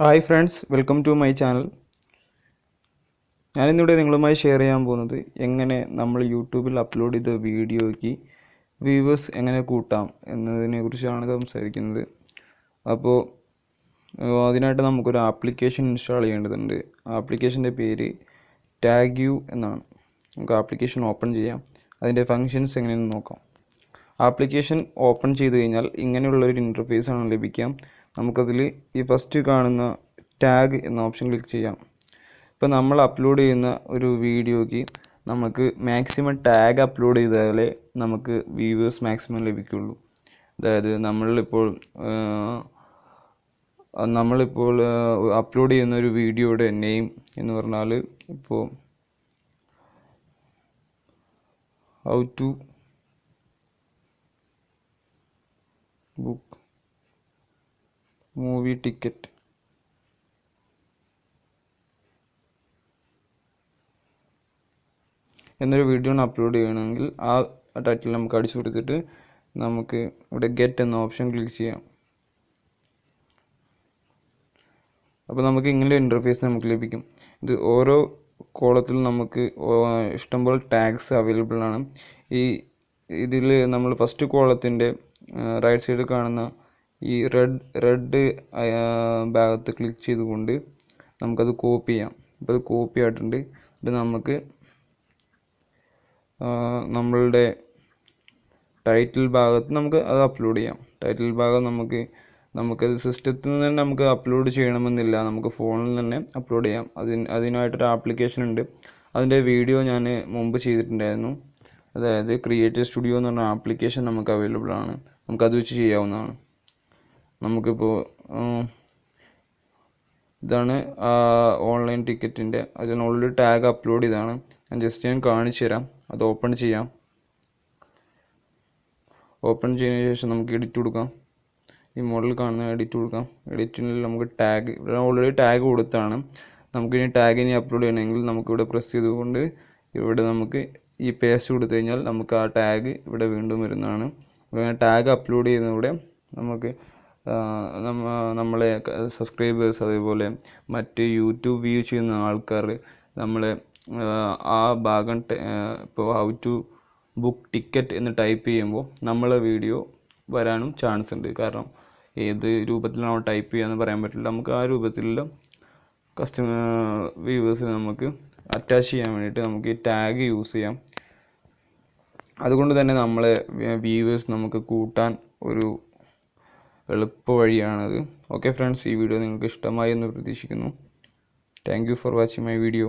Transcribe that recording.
Hi friends welcome to my channel ഞാനിന്നിവിടെ നിങ്ങളുമായി share ചെയ്യാൻ പോകുന്നത് എങ്ങനെ നമ്മൾ യൂട്യൂബിൽ അപ്ലോഡ് ചെയ്ത വീഡിയോയ്ക്ക് വ്യൂവേഴ്സ് എങ്ങനെ കൂട്ടാം എന്നതിനെ കുറിച്ചാണ് സംസാരിക്കുന്നത്. അപ്പോൾ അതിനായിട്ട് നമുക്കൊരു ആപ്ലിക്കേഷൻ ഇൻസ്റ്റാൾ ചെയ്യേണ്ടതുണ്ട്. ആപ്ലിക്കേഷന്റെ പേര് ടാഗ് യു എന്നാണ്. നമുക്ക് ആപ്ലിക്കേഷൻ ഓപ്പൺ ചെയ്യാം. അതിന്റെ ഫങ്ഷൻസ് എങ്ങനെയെന്ന് നോക്കാം. ആപ്ലിക്കേഷൻ ഓപ്പൺ ചെയ്ത് കഴിഞ്ഞാൽ ഇങ്ങനെയുള്ളൊരു ആണ് ലഭിക്കുക. നമുക്കതിൽ ഈ ഫസ്റ്റ് കാണുന്ന ടാഗ് എന്ന ഓപ്ഷൻ ക്ലിക്ക് ചെയ്യാം. ഇപ്പോൾ നമ്മൾ അപ്ലോഡ് ചെയ്യുന്ന ഒരു വീഡിയോയ്ക്ക് നമുക്ക് മാക്സിമം ടാഗ് അപ്ലോഡ് ചെയ്താലേ നമുക്ക് വ്യൂവേഴ്സ് മാക്സിമം ലഭിക്കുള്ളൂ. അതായത് നമ്മളിപ്പോൾ നമ്മളിപ്പോൾ അപ്ലോഡ് ചെയ്യുന്ന ഒരു വീഡിയോയുടെ നെയിം എന്ന് പറഞ്ഞാൽ ഇപ്പോൾ how to book movie ticket എന്നൊരു വീഡിയോ അപ്ലോഡ് ചെയ്യണമെങ്കിൽ ആ ടൈറ്റിൽ നമുക്ക് അടിച്ചു കൊടുത്തിട്ട് നമുക്ക് ഇവിടെ ഗെറ്റ് എന്ന ഓപ്ഷൻ ക്ലിക്ക് ചെയ്യാം. അപ്പോൾ നമുക്ക് ഇങ്ങനെ ഇന്റർഫേസ് നമുക്ക് ലഭിക്കും. ഇത് ഓരോ കോളത്തിൽ നമുക്ക് ഇഷ്ടംപോലെ ടാഗ്സ് അവൈലബിൾ ആണ്. ഈ ഇതിൽ നമ്മൾ ഫസ്റ്റ് കോളത്തിന്റെ റൈറ്റ് സൈഡിൽ കാണുന്ന ഈ റെഡ് റെഡ് ഭാഗത്ത് ക്ലിക്ക് ചെയ്തുകൊണ്ട് നമുക്കത് കോപ്പി ചെയ്യാം. അപ്പോൾ അത് കോപ്പി ആയിട്ടുണ്ട്. ഇത് നമുക്ക് നമ്മളുടെ ടൈറ്റിൽ ഭാഗത്ത് നമുക്ക് അത് അപ്ലോഡ് ചെയ്യാം. ടൈറ്റിൽ ഭാഗം നമുക്ക് നമുക്കത് സിസ്റ്റത്തിൽ നിന്ന് തന്നെ നമുക്ക് അപ്ലോഡ് ചെയ്യണമെന്നില്ല. നമുക്ക് ഫോണിൽ തന്നെ അപ്ലോഡ് ചെയ്യാം. അതിന് അതിനായിട്ടൊരു ആപ്ലിക്കേഷൻ ഉണ്ട്. അതിന്റെ വീഡിയോ ഞാൻ മുമ്പ് ചെയ്തിട്ടുണ്ടായിരുന്നു. അതായത് ക്രിയേറ്റീവ് സ്റ്റുഡിയോ എന്ന് പറഞ്ഞ ആപ്ലിക്കേഷൻ നമുക്ക് അവൈലബിൾ ആണ്. നമുക്കത് വെച്ച് ചെയ്യാവുന്നതാണ്. നമുക്കിപ്പോൾ ഇതാണ് ഓൺലൈൻ ടിക്കറ്റിന്റെ അതിനുള്ളിൽ ഓൾറെഡി ടാഗ് അപ്ലോഡ് ചെയ്താണ്. ഞാൻ ജസ്റ്റ് ഞാൻ കാണിച്ചു തരാം. അത് ഓപ്പൺ ചെയ്യാം. ഓപ്പൺ ചെയ്തതിന് ശേഷം നമുക്ക് എഡിറ്റ് കൊടുക്കാം. ഈ മോഡൽ കാണുന്ന എഡിറ്റ് കൊടുക്കാം. എഡിറ്റിനുള്ളിൽ നമുക്ക് ടാഗ് ഇവിടെ ഓൾറെഡി ടാഗ് കൊടുത്താണ്. നമുക്ക് ഇനി ടാഗ് ഇനി അപ്ലോഡ് ചെയ്യണമെങ്കിൽ നമുക്കിവിടെ പ്രസ് ചെയ്തുകൊണ്ട് ഇവിടെ നമുക്ക് ഈ പേസ്റ്റ് കൊടുത്തു കഴിഞ്ഞാൽ നമുക്ക് ആ ടാഗ് ഇവിടെ വീണ്ടും വരുന്നതാണ്. ടാഗ് അപ്ലോഡ് ചെയ്യുന്നതിലൂടെ നമുക്ക് നമ്മളെ സബ്സ്ക്രൈബേഴ്സ് അതേപോലെ മറ്റ് യൂട്യൂബ് വ്യൂ ചെയ്യുന്ന ആൾക്കാർ നമ്മൾ ആ, ഭാഗം ഇപ്പോൾ ഹൗ ടു ബുക്ക് ടിക്കറ്റ് എന്ന് ടൈപ്പ് ചെയ്യുമ്പോൾ നമ്മളെ വീഡിയോ വരാനും ചാൻസ് ഉണ്ട്. കാരണം ഏത് രൂപത്തിലാണോ ടൈപ്പ് ചെയ്യാന്ന് പറയാൻ പറ്റില്ല. നമുക്ക് ആ രൂപത്തിലുള്ള കസ്റ്റമർ വ്യൂവേഴ്സിന് നമുക്ക് അറ്റാച്ച് ചെയ്യാൻ വേണ്ടിയിട്ട് നമുക്ക് ഈ ടാഗ് യൂസ് ചെയ്യാം. അതുകൊണ്ട് തന്നെ നമ്മളെ വ്യൂവേഴ്സ് നമുക്ക് കൂട്ടാൻ ഒരു എളുപ്പ വഴിയാണത് ഓക്കെ ഫ്രണ്ട്സ് ഈ വീഡിയോ നിങ്ങൾക്ക് ഇഷ്ടമായി എന്ന് പ്രതീക്ഷിക്കുന്നു. Thank you for watching my video